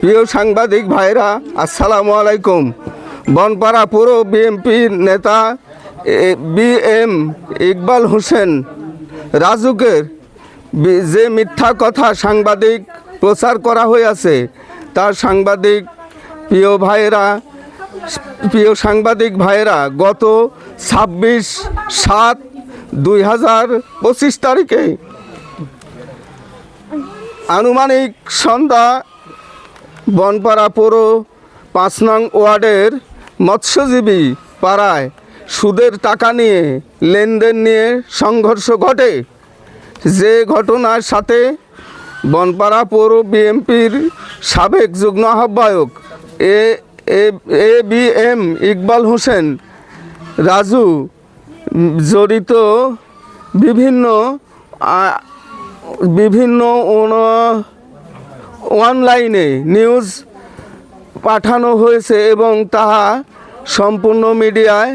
প্রিয় সাংবাদিক ভাইরা, আসসালামু আলাইকুম। বনপাড়া পৌর বিএনপির নেতা বি এম ইকবাল হোসেন রাজুকের যে মিথ্যা কথা সাংবাদিক প্রচার করা হয়েছে তার সাংবাদিক প্রিয় ভাইয়েরা প্রিয় সাংবাদিক ভাইয়েরা গত ছাব্বিশ সাত দুই হাজার পঁচিশ তারিখে আনুমানিক সন্ধ্যা বনপাড়া পৌর পাঁচ নং ওয়ার্ডের মৎস্যজীবী পাড়ায় সুদের টাকা নিয়ে, লেনদেন নিয়ে সংঘর্ষ ঘটে। যে ঘটনার সাথে বনপাড়া পৌর বিএনপির সাবেক যুগ্ম আহ্বায়ক A A B M Iqbal Hossain, Raju, জড়িত বিভিন্ন বিভিন্ন অনলাইনে নিউজ পাঠানো হয়েছে এবং তাহা সম্পূর্ণ মিডিয়ায়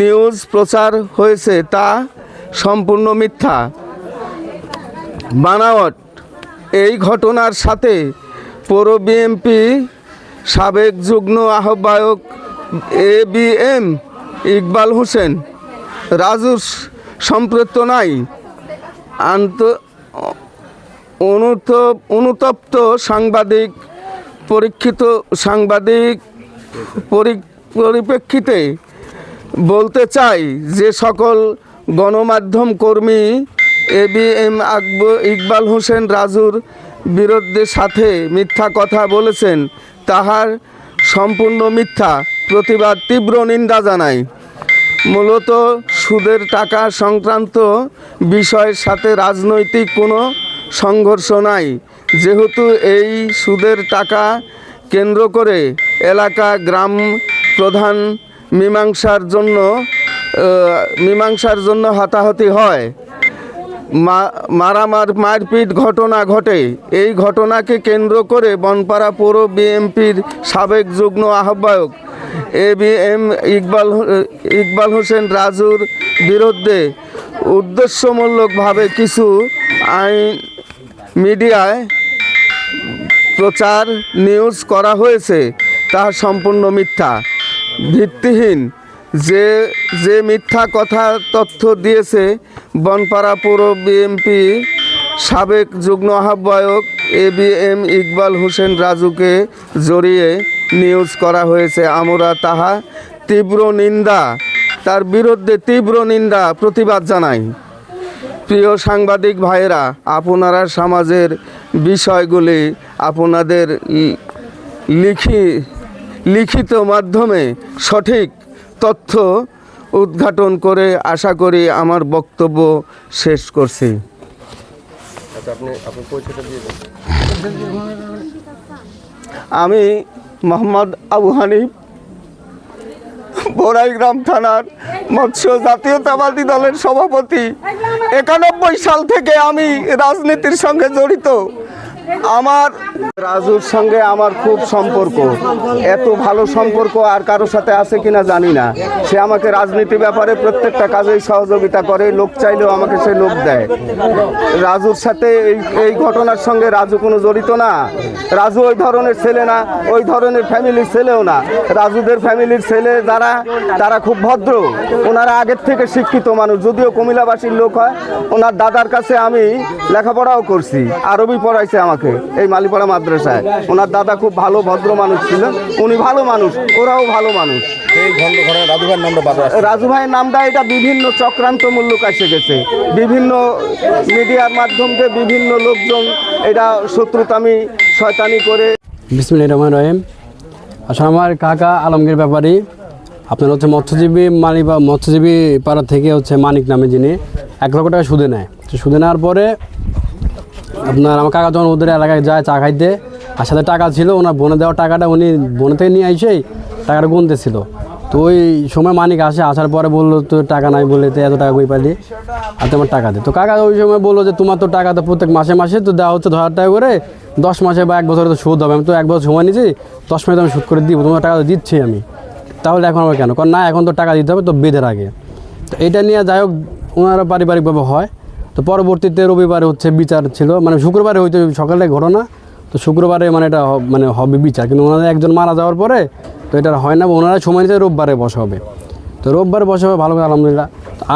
নিউজ প্রচার হয়েছে, তা সম্পূর্ণ মিথ্যা। বানাওয়াট, এই ঘটনার সাথে পৌর বিএনপি সাবেক যুগ্ম আহ্বায়ক A B M Iqbal Hossain রাজুর সম্পৃক্ত নাই। আন্ত অনুত, অনুতপ্ত সাংবাদিক, পরীক্ষিত সাংবাদিক পরি- পরিপ্রেক্ষিতে বলতে চাই যে সকল গণমাধ্যম কর্মী A B M Akbar Iqbal Hossain রাজুর বিরুদ্ধে সাথে মিথ্যা কথা বলেছেন। তাহার সম্পূর্ণ মিথ্যা প্রতিবাদ তীব্র নিন্দা জানাই। মূলত সুদের টাকা সংক্রান্ত বিষয়ের সাথে রাজনৈতিক কোনো সংঘর্ষ নাই। যেহেতু এই সুদের টাকা কেন্দ্র করে এলাকা গ্রাম প্রধান মীমাংসার জন্য মীমাংসার জন্য হাতাহাতি হয়। মারামার মারপিট ঘটনা ঘটে। এই ঘটনাকে কেন্দ্র করে বনপাড়া পৌর বিএনপির সাবেক যুগ্ম আহ্বায়ক A B M Iqbal Iqbal Hossain রাজুর বিরুদ্ধে উদ্দেশ্যমূলকভাবে কিছু আইন মিডিয়ায় প্রচার, নিউজ করা হয়েছে তা সম্পূর্ণ মিথ্যা। ভিত্তিহীন। যে যে মিথ্যা কথা, তথ্য দিয়েছে বনপাড়া পৌর বিএনপি সাবেক যুগ্ম আহ্বায়ক A B M Iqbal Hossain রাজুকে জড়িয়ে নিউজ করা হয়েছে। আমরা তাহা তীব্র নিন্দা, তার বিরুদ্ধে তীব্র নিন্দা, প্রতিবাদ জানাই। প্রিয় সাংবাদিক ভাইয়েরা আপনারা সমাজের বিষয়গুলি আপনাদের লিখি লিখিত মাধ্যমে সঠিক তথ্য উদ্ঘাটন করে আশা করি আমার বক্তব্য শেষ করছি। আচ্ছা আমি মোহাম্মদ আবু হানিফ বোরাইগ্রাম থানার মৎস্য জাতীয়তাবাদী দলের সভাপতি। একানব্বই সাল থেকে আমি রাজনীতির সঙ্গে জড়িত। আমার রাজুর সঙ্গে আমার খুব সম্পর্ক। এত ভালো সম্পর্ক আর কারোর সাথে আছে কিনা জানি না। সে আমাকে রাজনীতি ব্যাপারে প্রত্যেকটা কাজেই সহযোগিতা করে, লোক চাইলেও আমাকে সে লোক দেয়। রাজুর সাথে এই এই ঘটনার সঙ্গে রাজু কোনো জড়িত না। রাজু ওই ধরনের ছেলে না, ওই ধরনের ফ্যামিলির ছেলেও না। রাজুদের ফ্যামিলির ছেলে যারা, তারা খুব ভদ্র। ওনারা আগের থেকে শিক্ষিত মানুষ। যদিও কুমিলাবাসীর লোক হয়, ওনার দাদার কাছে আমি লেখাপড়াও করছি, আরবি পড়াইছে আমাকে এই মালিপাড়া মাদ্রাসায়। ওনার দাদা খুব ভালো ভদ্র মানুষ ছিলেন। উনি ভালো মানুষ ওরাও ভালো মানুষ। রাজু ভাইয়ের নামটা বারবার আসছে। রাজু ভাইয়ের নামটা এটা বিভিন্ন চক্রান্ত মূল্য এসে গেছে। বিভিন্ন মিডিয়ার মাধ্যমে বিভিন্ন লোকজন এটা শত্রুতামি শয়তানি করে। বিসমিল্লাহির রহমান রহিম। আসলে আমার কাকা আলমগীর ব্যাপারী আপনার হচ্ছে মৎস্যজীবী মালিক বা মৎস্যজীবী পাড়া থেকে হচ্ছে মানিক নামে যিনি এক লক্ষ টাকা সুদে নেয়। সুদে নেওয়ার পরে আপনার আমার কাকা যখন ওদের এলাকায় যায়, চা খাইতে আর সাথে টাকা ছিল, ওনার বনে দেওয়া টাকাটা উনি বনে থেকে নিয়ে এসেই টাকাটা গুনতেছিল। তো ওই সময় মানিক আসে, আসার পরে বলল তো টাকা নাই বলে তো এত টাকা কই পালি? আর তোমার টাকা দে। তো কাকা ওই সময় বলল যে, তোমার তো টাকা তো প্রত্যেক মাসে মাসে তো দেওয়া হচ্ছে হাজার টাকা করে, দশ মাসে বা এক বছরে তো সুদ হবে। আমি তো এক বছর সময় নিয়েছি, দশ মাসে আমি সুদ করে দিব, তোমার টাকা তো দিচ্ছি আমি। তাহলে এখন আমার কেন? কারণ না, এখন তো টাকা দিতে হবে, তো বেঁধে আগে তো এটা নিয়ে যাই হোক ওনারা পারিবারিকভাবে হয়। তো পরবর্তীতে রবিবারে হচ্ছে বিচার ছিল। মানে শুক্রবারে হয়তো সকালে ঘটনা, তো শুক্রবারে মানে এটা মানে হবে বিচার। কিন্তু ওনাদের একজন মারা যাওয়ার পরে তো এটা হয় না ওনারা সময় নিতে রোববারে বসা হবে। তো রোববারে বসা হবে, ভালো করে আলহামদুলিল্লাহ।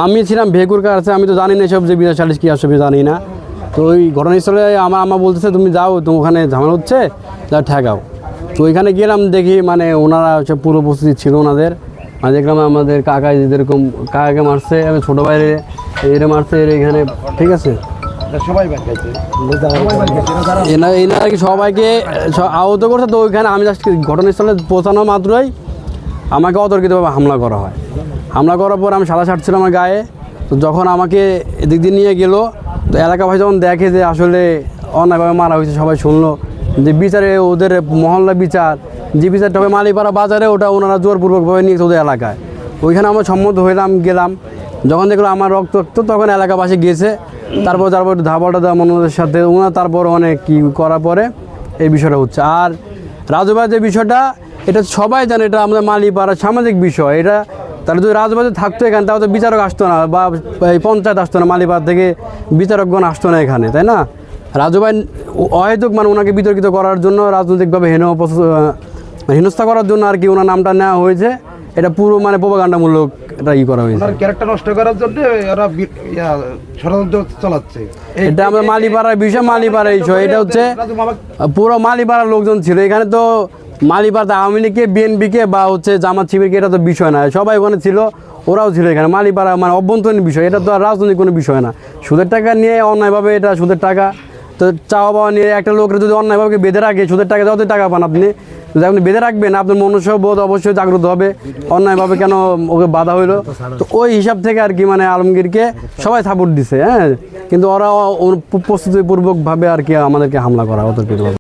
আমি ছিলাম ভেকুর কাছে, আমি তো জানি না সব যে বিচার সালিশ কী আসবে জানি না। তো ওই ঘটনাস্থলে আমার আমা বলতেছে, তুমি যাও, তো ওখানে ঝামেলা হচ্ছে, যা ঠেকাও। তো ওইখানে গেলাম, দেখি মানে ওনারা হচ্ছে পুরো উপস্থিত ছিল ওনাদের। মানে দেখলাম আমাদের কাকা যেরকম কাকাকে মারছে, আমি ছোটো বাইরে এরে মারছে এর এখানে ঠিক আছে? এনা এনারা কি সবাইকে আহত করছে তো ওইখানে আমি জাস্ট ঘটনাস্থলে পৌঁছানো মাত্রই আমাকে অতর্কিতভাবে হামলা করা হয়। হামলা করার পর আমি সাদা শার্ট ছিল আমার গায়ে। তো যখন আমাকে এদিক দিয়ে নিয়ে গেলো তো এলাকাবাসী যখন দেখে যে আসলে অন্যায়ভাবে মারা হয়েছে সবাই শুনলো। যে বিচারে ওদের মহল্লা বিচার যে বিচারটা হবে মালিপাড়া বাজারে ওটা ওনারা জোরপূর্বকভাবে নিয়ে গেছে ওদের এলাকায়। ওইখানে আমরা সম্মত হইলাম গেলাম। যখন দেখল আমার রক্ত তখন এলাকাবাসী গেছে তারপর তারপর ধাবাটা দেওয়া মনোদের সাথে ওনার তারপর অনেক কি করার পরে এই বিষয়টা হচ্ছে। আর রাজুবাজ যে বিষয়টা, এটা সবাই জানে, এটা আমাদের মালিপাড়ার সামাজিক বিষয়। এটা তাহলে যদি রাজবাজে থাকতো এখানে, তাহলে তো বিচারক আসতো না, বা পঞ্চায়েত আসতো না, মালিপাড়া থেকে বিচারকগণ আসতো না এখানে, তাই না? রাজুভাই অহেতুক মানে ওনাকে বিতর্কিত করার জন্য, রাজনৈতিকভাবে হেন হেনস্থা করার জন্য আর কি ওনার নামটা নেওয়া হয়েছে। এটা পুরো মানে প্রোপাগান্ডামূলক এটা ই করা হয়েছে। ক্যারেক্টার নষ্ট করার জন্য ইয়া, ষড়যন্ত্র চালাচ্ছে। এটা আমাদের মালিপাড়ার বিষয় মালিপাড়ার বিষয় এটা হচ্ছে পুরো মালিপাড়ার লোকজন ছিল। এখানে তো মালিপাড়া আওয়ামী লীগকে বিএনপিকে বা হচ্ছে জামাত শিবিরকে এটা তো বিষয় না। সবাই ওখানে ছিল ওরাও ছিল এখানে। মালিপাড়া মানে অভ্যন্তরীণ বিষয়। এটা তো আর রাজনৈতিক কোনো বিষয় না। সুদের টাকা নিয়ে অন্যায়ভাবে এটা সুদের টাকা। তো চাওয়া পাওয়া নিয়ে একটা লোকের যদি অন্যায়ভাবে বেঁধে রাখে সুদের টাকা যতই টাকা পান আপনি। আপনি বেঁধে রাখবেন, আপনার মনুষ্য বোধ অবশ্যই জাগ্রত হবে। অন্যায়ভাবে কেন ওকে বাধা হইল? তো ওই হিসাব থেকে আর কি মানে আলমগীরকে সবাই সাপোর্ট দিছে হ্যাঁ? কিন্তু ওরা প্রস্তুতিপূর্বকভাবে আর কি আমাদেরকে হামলা করা, অতর্কিতভাবে।